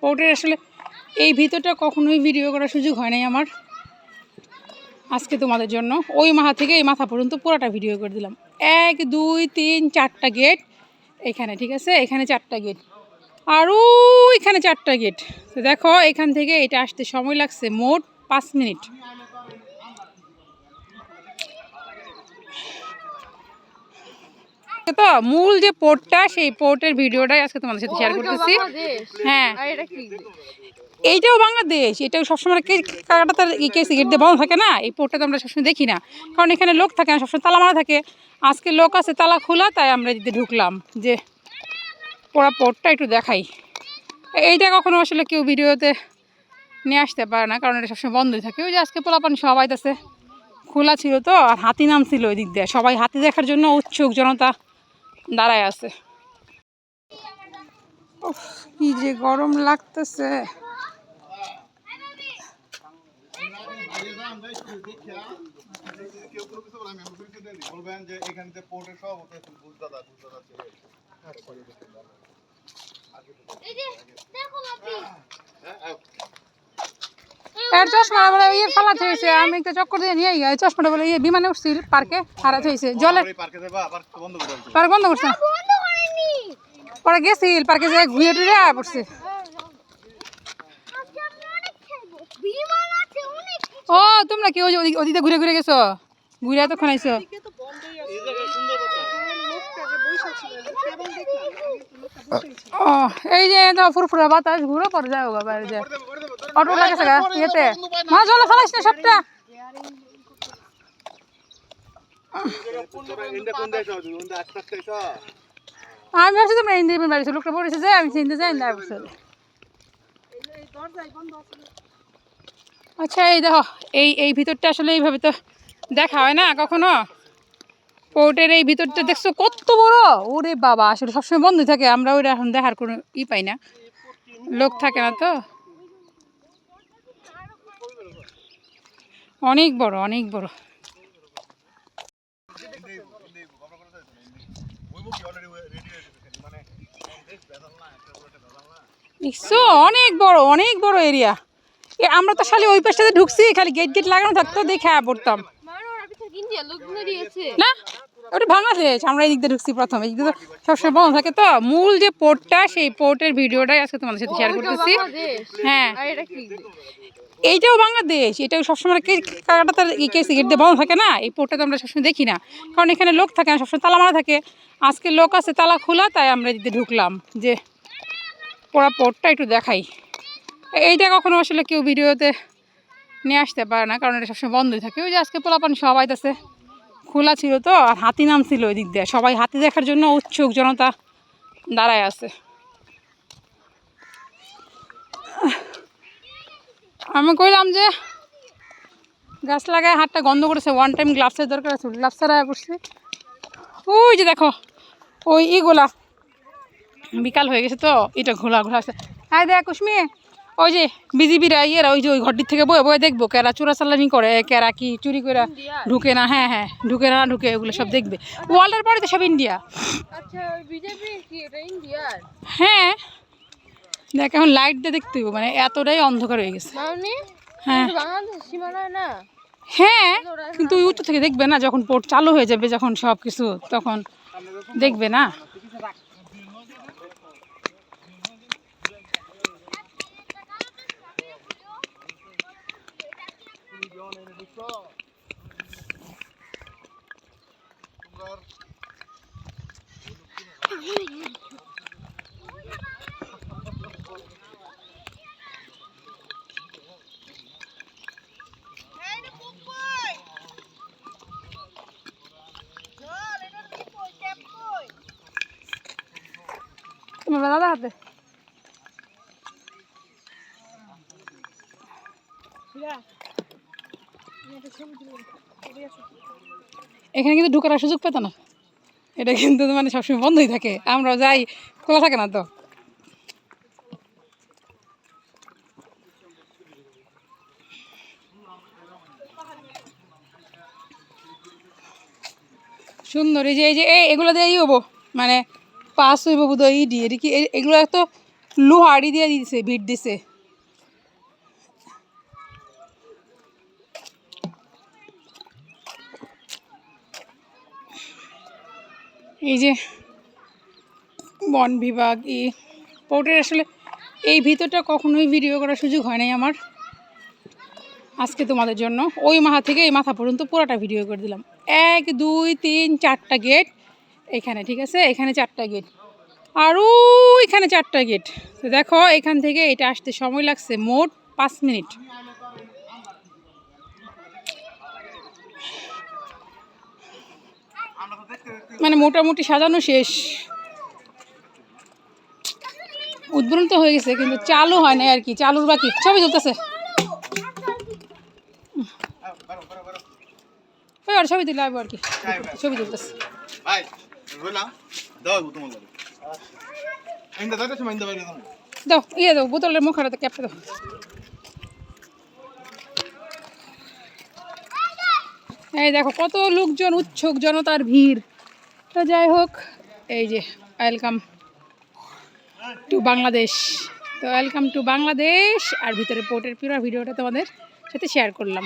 পোর্টের আসলে এই ভিতরটা কখনোই ভিডিও করার সুযোগ হয় নাই আমার। আজকে তোমাদের জন্য। ওই মাথা থেকে এই মাথা পর্যন্ত পুরোটা ভিডিও করে দিলাম। এক, দুই, তিন, চারটা গেট এখানে, ঠিক আছে? এখানে চারটা গেট আর এখানে চারটা গেট তো দেখো, এখান থেকে এটা আসতে সময় লাগছে মোট পাঁচ মিনিট। তো মূল যে পোর্টটা সেই পোর্টের ভিডিওটাই আজকে তোমাদের সাথে শেয়ার করতেছি। হ্যাঁ। এইটাও বাংলাদেশ। এটাও সবসময় কাটা তার কেসি গেট দিয়ে বন্ধ থাকে না? এই পোর্টটা তো আমরা সবসময় দেখি না। কারণ এখানে লোক থাকে না সবসময় তালা মারা থাকে। আজকে লোক আছে তালা খোলা তাই আমরা এদিকে ঢুকলাম। যে পোড়া পোর্টটা একটু দেখাই। এইটা কখনো আসলে কেউ ভিডিওতে নিয়ে আসতে পারে না কারণ এটা সবসময় বন্ধই থাকে। ওই যে আজকে পোলাপানি সবাই আছে। খোলা ছিল তো আর হাতি নাম ছিল ওই দিক দিয়ে। সবাই হাতি দেখার জন্য উৎসুক জনতা। দাঁড়ায় আছে। উফ, কি যে গরম লাগতেছে। বলবেন যে এখানে যে পোর্টের সভাপতি আছেন বুঝদাদা বুঝদাদা ছিলেন এর চশমা বলে ইয়ে ফালাতে হয়েছে আমি একটা চক্কর দিয়ে নিয়ে গিয়ে চশমাটা বলে ইয়ে বিমানে উঠছিল পার্কে হারাতে হয়েছে জলে পার্কে বন্ধ করছে পরে গেছিল পার্কে যে ঘুরে টুরে পড়ছে। ও তোমরা কি ওদিক- ঘুরে ঘুরে গেছো? ঘুরে তো আইছো? ও এই যে ফুরফুরা বাতাস ঘুরে পরে যাও বাইরে যায় অটো লাগেছে গা, ইয়েতে। মা, জলে ফেলাইস না সবটা। আমি ভাবছি তোমরা ইন্দির বাড়ি লোকটা পড়েছে যে, আমি চিনতে যাই না আচ্ছা এই দেখো, এই এই ভিতরটা আসলে এইভাবে তো দেখা হয় না কখনো। পোর্টের এই ভিতরটা দেখছ কত বড়? ওরে বাবা, আসলে সবসময় বন্ধ থাকে, আমরা ওইটা এখন দেখার কোনো ই পাই না। লোক থাকে না তো। অনেক বড় অনেক বড়। দেখছ? অনেক বড় অনেক বড় এরিয়া আমরা তো খালি ওই পাশটাতে ঢুকছি খালি গেট গেট লাগানো থাকতো দেখে পড়তাম না? ওটা বাংলাদেশ আমরা এই দিক দিয়ে ঢুকছি প্রথম। এই দিক দিয়ে সবসময় বন্ধ থাকে তো মূল যে পোর্টটা সেই পোর্টের ভিডিওটাই আজকে তোমাদের সাথে শেয়ার করতেছি। হ্যাঁ। এইটাও বাংলাদেশ এটাও সবসময় কাটা তার কেসি গেট দিয়ে বন্ধ থাকে না? এই পোর্টটা তো আমরা সবসময় দেখি না। কারণ এখানে লোক থাকে না সবসময় তালা মারা থাকে। আজকে লোক আছে তালা খোলা তাই আমরা এদিকে ঢুকলাম। যে পোড়া পোর্টটা একটু দেখাই। এইটা কখনো আসলে কেউ ভিডিওতে নিয়ে আসতে পারে না কারণ এটা সবসময় বন্ধই থাকে। ওই যে আজকে পোলাপানি সবাই আছে খোলা ছিল তো, আর হাতি নামছিল ওই দিক দিয়ে। সবাই হাতি দেখার জন্য উৎসুক, জনতা দাঁড়ায় আছে। আমি কইলাম যে, গাছ লাগায় হাতটা গন্ধ করেছে ওয়ান টাইম গ্লাভসের দরকার আছে, গ্লাভস ছাড়া পড়ছে ওই যে দেখো, ওই ইগুলা। বিকাল হয়ে গেছে তো, এটা ঘোলা ঘোলা আছে। হ্যাঁ দেখ, কুসমি। ওই যে বিজিবিরা ইয়েরা ওই যে ওই ঘরটির থেকে বয়ে বয়ে দেখব কেরা চোরা চালানি করে কেরা কি চুরি করে ঢুকে না হ্যাঁ হ্যাঁ ঢুকে না ঢুকে ওগুলো সব দেখবে। ওয়ার্ল্ডের পরে তো সব ইন্ডিয়া। আচ্ছা হ্যাঁ দেখ এখন লাইট দিয়ে দেখতে হইবো, মানে এতটাই অন্ধকার হয়ে গেছে। হ্যাঁ। হ্যাঁ কিন্তু উত্তর থেকে দেখবে না যখন পোর্ট চালু হয়ে যাবে যখন সব কিছু তখন দেখবে না। তোমার দাদা হাতে? এখানে কিন্তু ঢুকার সুযোগ পেত না। এটা কিন্তু মানে সবসময় বন্ধই থাকে। আমরা যাই, খোলা থাকে না তো। সুন্দর, এই যে এই যে, এই এগুলো দিয়ে ই হব। মানে পাস হইব বোধ হয় ইডি। এটি কি এগুলো তো লোহাড়ি দিয়ে দিছে, বিট দিছে। এই যে বন বিভাগ ই পোর্টের আসলে এই ভিতরটা কখনোই ভিডিও করার সুযোগ হয় নাই আমার। আজকে তোমাদের জন্য। ওই মাথা থেকে এই মাথা পর্যন্ত পুরোটা ভিডিও করে দিলাম। এক, দুই, তিন, চারটা গেট এখানে, ঠিক আছে? এখানে চারটা গেট আরও এখানে চারটা গেট তো দেখো, এখান থেকে এটা আসতে সময় লাগছে মোট পাঁচ মিনিট। মানে মোটামুটি সাজানো শেষ। উদ্বোধন তো হয়ে গেছে কিন্তু চালু হয় না আর কি চালুর বাকি সবই চলতেছে। ওই আর ছবি দিলে আর কি ছবি তুলতেছে। দাও ইয়ে দাও বোতলের মুখ হারাতে ক্যাপটা দাও। এই দেখো, কত লোকজন উচ্ছুক জনতার ভিড়। তো যাই হোক, এই যে ওয়েলকাম টু বাংলাদেশ। তো ওয়েলকাম টু বাংলাদেশ, আর ভিতরে পোর্টের পুরো ভিডিওটা তোমাদের সাথে শেয়ার করলাম।